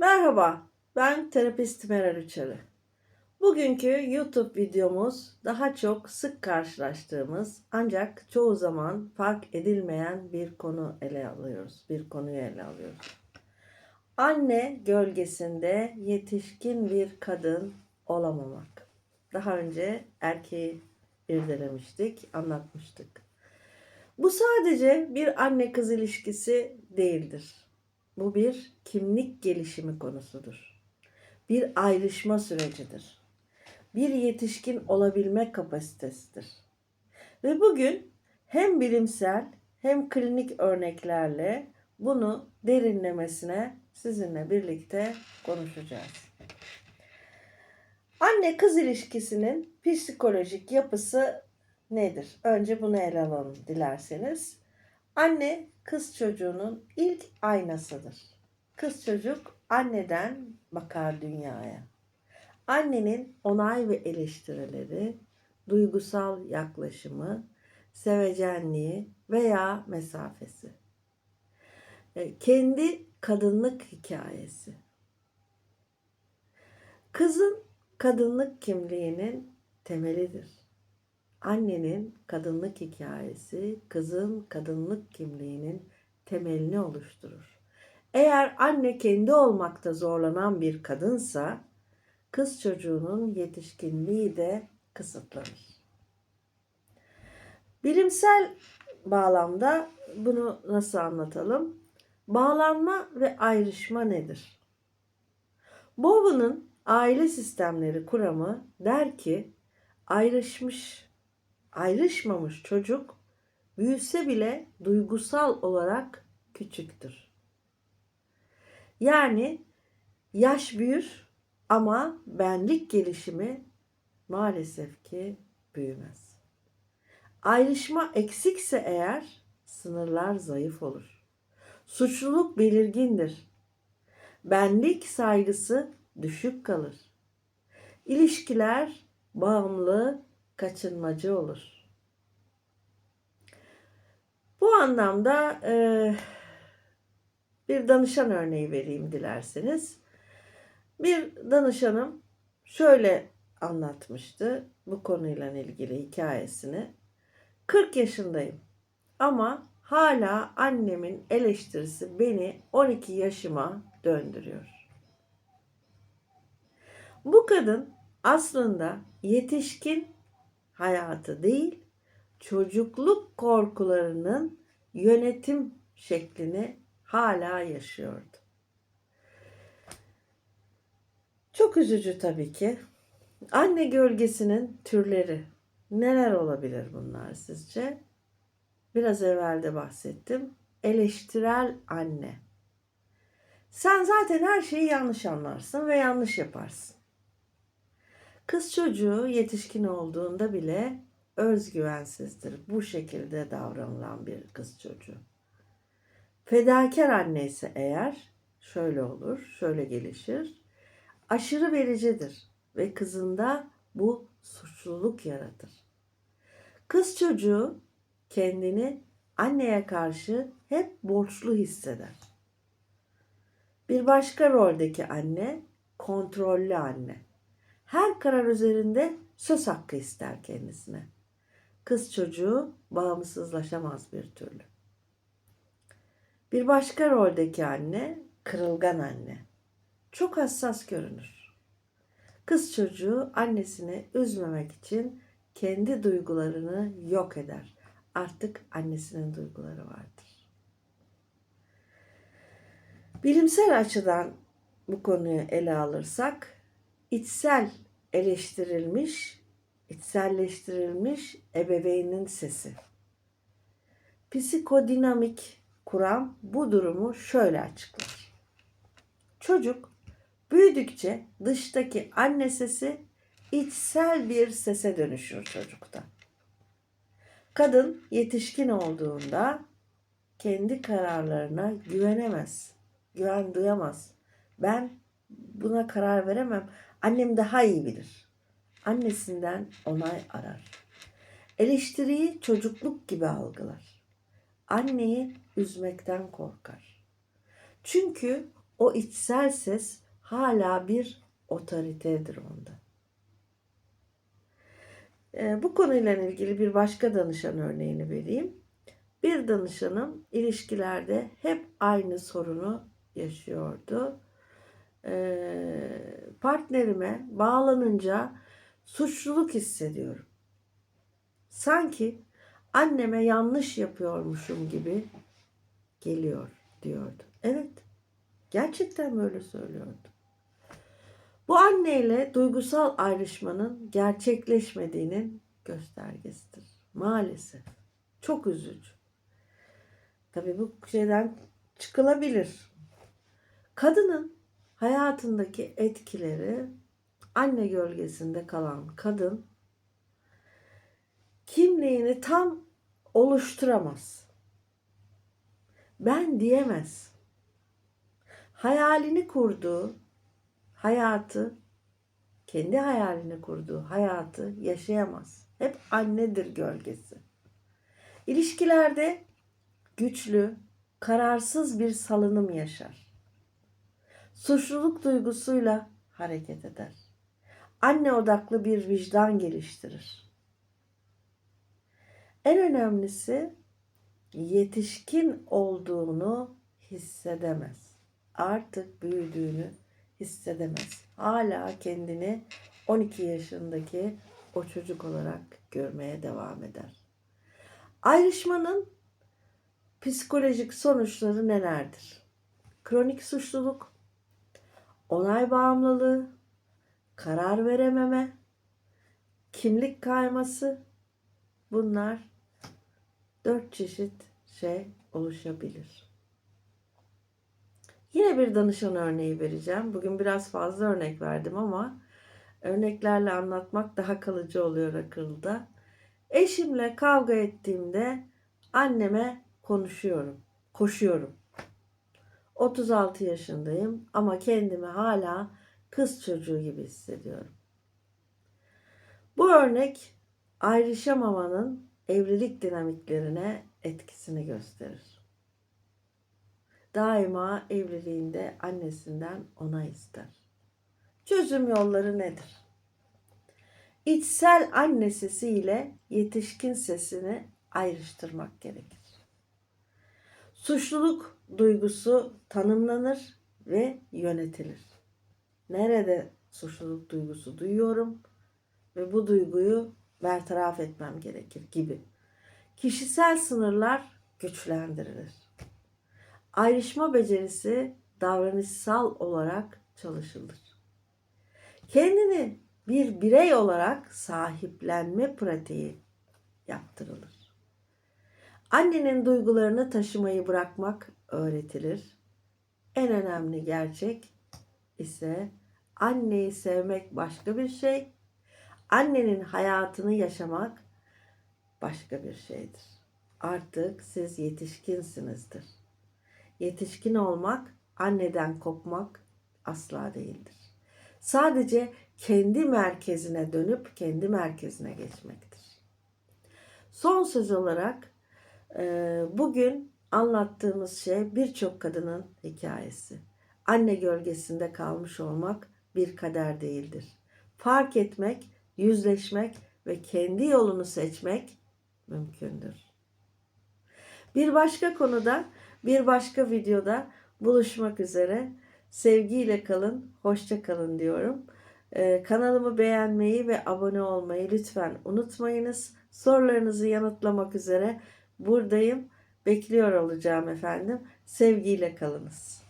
Merhaba, ben terapist Meral Uçarı. Bugünkü YouTube videomuz daha çok sık karşılaştığımız ancak çoğu zaman fark edilmeyen bir konu ele alıyoruz. Bir konuyu ele alıyoruz. Anne gölgesinde yetişkin bir kadın olamamak. Daha önce erkeği irdelemiştik, anlatmıştık. Bu sadece bir anne kız ilişkisi değildir. Bu bir kimlik gelişimi konusudur. Bir ayrışma sürecidir. Bir yetişkin olabilme kapasitesidir. Ve bugün hem bilimsel hem klinik örneklerle bunu derinlemesine sizinle birlikte konuşacağız. Anne kız ilişkisinin psikolojik yapısı nedir? Önce bunu ele alalım dilerseniz. Anne kız çocuğunun ilk aynasıdır. Kız çocuk anneden bakar dünyaya. Annenin onay ve eleştirileri, duygusal yaklaşımı, sevecenliği veya mesafesi. E, Kendi kadınlık hikayesi. Kızın kadınlık kimliğinin temelidir. Annenin kadınlık hikayesi kızın kadınlık kimliğinin temelini oluşturur. Eğer anne kendi olmakta zorlanan bir kadınsa kız çocuğunun yetişkinliği de kısıtlanır. Bilimsel bağlamda bunu nasıl anlatalım? Bağlanma ve ayrışma nedir? Bowen'ın aile sistemleri kuramı der ki ayrışmış ayrışmamış çocuk büyüse bile duygusal olarak küçüktür. Yani yaş büyür ama benlik gelişimi maalesef ki büyümez. Ayrışma eksikse eğer sınırlar zayıf olur. Suçluluk belirgindir. Benlik saygısı düşük kalır. İlişkiler bağımlı kaçınmacı olur. Bu anlamda e, bir danışan örneği vereyim dilerseniz. Bir danışanım şöyle anlatmıştı bu konuyla ilgili hikayesini. 40 yaşındayım ama hala annemin eleştirisi beni 12 yaşıma döndürüyor. Bu kadın aslında yetişkin hayatı değil, çocukluk korkularının yönetim şeklini hala yaşıyordu. Çok üzücü tabii ki. Anne gölgesinin türleri neler olabilir bunlar sizce? Biraz evvel de bahsettim. Eleştirel anne. Sen zaten her şeyi yanlış anlarsın ve yanlış yaparsın. Kız çocuğu yetişkin olduğunda bile özgüvensizdir. Bu şekilde davranılan bir kız çocuğu. Fedakar anne ise eğer şöyle olur, şöyle gelişir. Aşırı vericidir ve kızında bu suçluluk yaratır. Kız çocuğu kendini anneye karşı hep borçlu hisseder. Bir başka roldeki anne kontrollü anne her karar üzerinde söz hakkı ister kendisine. Kız çocuğu bağımsızlaşamaz bir türlü. Bir başka roldeki anne kırılgan anne. Çok hassas görünür. Kız çocuğu annesini üzmemek için kendi duygularını yok eder. Artık annesinin duyguları vardır. Bilimsel açıdan bu konuyu ele alırsak içsel eleştirilmiş, içselleştirilmiş ebeveynin sesi. Psikodinamik kuram bu durumu şöyle açıklar. Çocuk büyüdükçe dıştaki anne sesi içsel bir sese dönüşür çocukta. Kadın yetişkin olduğunda kendi kararlarına güvenemez, güven duyamaz. Ben buna karar veremem. Annem daha iyi bilir. Annesinden onay arar. Eleştiriyi çocukluk gibi algılar. Anneyi üzmekten korkar. Çünkü o içsel ses hala bir otoritedir onda. Ee, bu konuyla ilgili bir başka danışan örneğini vereyim. Bir danışanım ilişkilerde hep aynı sorunu yaşıyordu. Ee, partnerime bağlanınca suçluluk hissediyorum. Sanki anneme yanlış yapıyormuşum gibi geliyor diyordu. Evet, gerçekten böyle söylüyordu. Bu anneyle duygusal ayrışmanın gerçekleşmediğinin göstergesidir. Maalesef. Çok üzücü. Tabii bu şeyden çıkılabilir. Kadının hayatındaki etkileri anne gölgesinde kalan kadın kimliğini tam oluşturamaz. Ben diyemez. Hayalini kurduğu hayatı, kendi hayalini kurduğu hayatı yaşayamaz. Hep annedir gölgesi. İlişkilerde güçlü, kararsız bir salınım yaşar. Suçluluk duygusuyla hareket eder. Anne odaklı bir vicdan geliştirir. En önemlisi yetişkin olduğunu hissedemez. Artık büyüdüğünü hissedemez. Hala kendini 12 yaşındaki o çocuk olarak görmeye devam eder. Ayrışmanın psikolojik sonuçları nelerdir? Kronik suçluluk, onay bağımlılığı, karar verememe, kimlik kayması bunlar dört çeşit şey oluşabilir. Yine bir danışan örneği vereceğim. Bugün biraz fazla örnek verdim ama örneklerle anlatmak daha kalıcı oluyor akılda. Eşimle kavga ettiğimde anneme konuşuyorum, koşuyorum. 36 yaşındayım ama kendimi hala kız çocuğu gibi hissediyorum. Bu örnek ayrışamamanın evlilik dinamiklerine etkisini gösterir. Daima evliliğinde annesinden ona ister. Çözüm yolları nedir? İçsel anne sesi ile yetişkin sesini ayrıştırmak gerekir. Suçluluk duygusu tanımlanır ve yönetilir. Nerede suçluluk duygusu duyuyorum ve bu duyguyu bertaraf etmem gerekir gibi. Kişisel sınırlar güçlendirilir. Ayrışma becerisi davranışsal olarak çalışılır. Kendini bir birey olarak sahiplenme pratiği yaptırılır. Annenin duygularını taşımayı bırakmak öğretilir. En önemli gerçek ise anneyi sevmek başka bir şey, annenin hayatını yaşamak başka bir şeydir. Artık siz yetişkinsinizdir. Yetişkin olmak anneden kopmak asla değildir. Sadece kendi merkezine dönüp kendi merkezine geçmektir. Son söz olarak bugün anlattığımız şey birçok kadının hikayesi. Anne gölgesinde kalmış olmak bir kader değildir. Fark etmek, yüzleşmek ve kendi yolunu seçmek mümkündür. Bir başka konuda, bir başka videoda buluşmak üzere. Sevgiyle kalın, hoşça kalın diyorum. Ee, kanalımı beğenmeyi ve abone olmayı lütfen unutmayınız. Sorularınızı yanıtlamak üzere buradayım. Bekliyor olacağım efendim. Sevgiyle kalınız.